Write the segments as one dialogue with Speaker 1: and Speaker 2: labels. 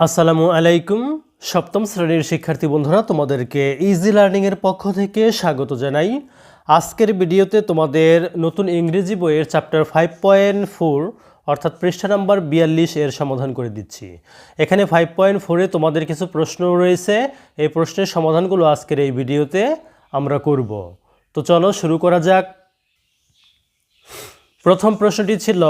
Speaker 1: আসসালামু আলাইকুম। সপ্তম শ্রেণির শিক্ষার্থী বন্ধুরা, তোমাদেরকে ইজি লার্নিংয়ের পক্ষ থেকে স্বাগত জানাই। আজকের ভিডিওতে তোমাদের নতুন ইংরেজি বইয়ের চ্যাপ্টার ফাইভ পয়েন্ট ফোর অর্থাৎ পৃষ্ঠা নাম্বার বিয়াল্লিশ এর সমাধান করে দিচ্ছি। এখানে ফাইভ পয়েন্ট ফোরে তোমাদের কিছু প্রশ্ন রয়েছে। এই প্রশ্নের সমাধানগুলো আজকের এই ভিডিওতে আমরা করব। তো চলো শুরু করা যাক। প্রথম প্রশ্নটি ছিল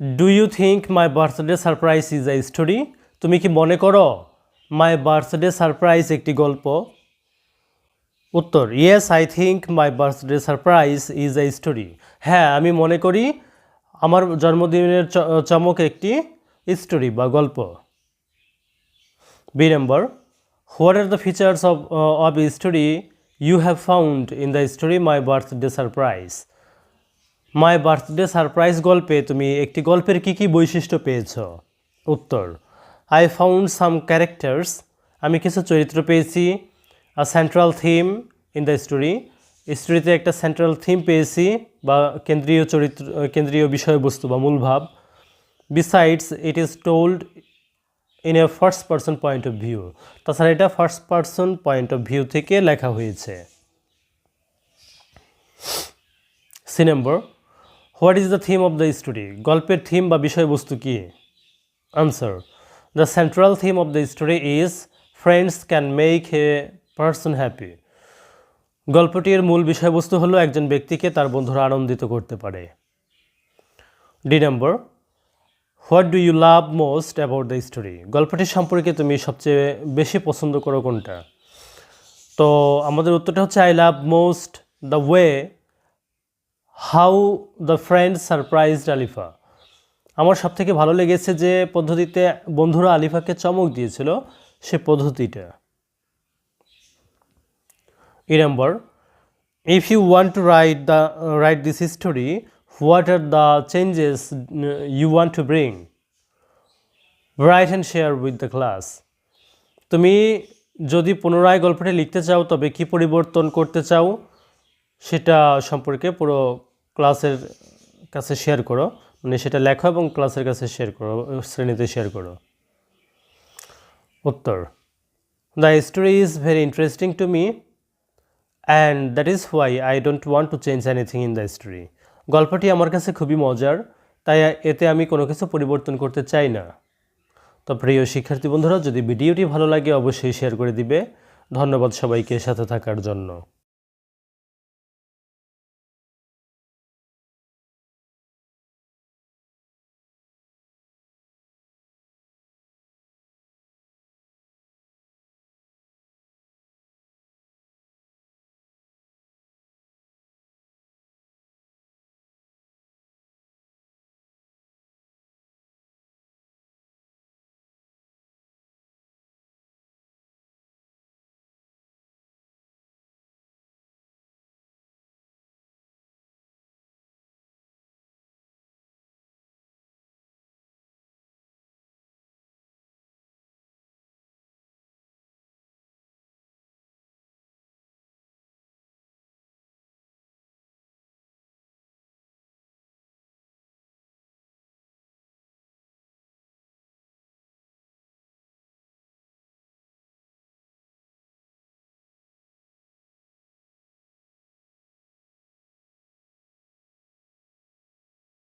Speaker 1: do you think my birthday surprise is a story তুমি কি মনে করো মাই বার্থডে সারপ্রাইজ একটি গল্প? উত্তর yes I think my birthday surprise is a story হ্যাঁ আমি মনে করি আমার জন্মদিনের চমক একটি স্টোরি বা গল্প। B number what are the features of of story you have found in the story my birthday surprise my birthday surprise গল্পে তুমি একটি গল্পের কী কী বৈশিষ্ট্য পেয়েছ? উত্তর আই ফাউন্ড সাম ক্যারেক্টার্স আমি কিছু চরিত্র পেয়েছি central theme in the story স্টোরিতে একটা সেন্ট্রাল থিম পেয়েছি বা কেন্দ্রীয় চরিত্র, কেন্দ্রীয় বিষয়বস্তু বা মূল ভাব besides it is told in a first person point of view তাছাড়া এটা first person point of view থেকে লেখা হয়েছে। C number what is the theme of the story গল্পের থিম বা বিষয়বস্তু কি? Answer the central theme of the story is friends can make a person happy গল্পটির মূল বিষয়বস্তু হলো একজন ব্যক্তিকে তার বন্ধুরা আনন্দিত করতে পারে। D number what do you love most about the story গল্পটি সম্পর্কে তুমি সবচেয়ে বেশি পছন্দ করো কোনটা? তো আমাদের উত্তরটা হচ্ছে I love most the way how the friend surprised Alifa আমার সব থেকে ভালো লেগেছে যে পদ্ধতিতে বন্ধুরা আলিফাকে চমক দিয়েছিল, সে পদ্ধতিটা। E number if you want to write the write this history what are the changes you want to bring write and share with the class তুমি যদি পুনরায় গল্পটি লিখতে চাও, তবে কি পরিবর্তন করতে চাও, সেটা সম্পর্কে পুরো ক্লাসের কাছে শেয়ার করো। মানে সেটা লেখো এবং ক্লাসের কাছে শেয়ার করো, শ্রেণীতে শেয়ার করো। উত্তর the story is very interesting to me and that is why I don't want to change anything in the story গল্পটি আমার কাছে খুবই মজার, তাই এতে আমি কোনো কিছু পরিবর্তন করতে চাই না। তো প্রিয় শিক্ষার্থী বন্ধুরা, যদি ভিডিওটি ভালো লাগে, অবশ্যই শেয়ার করে দিবে। ধন্যবাদ সবাইকে সাথে থাকার জন্য।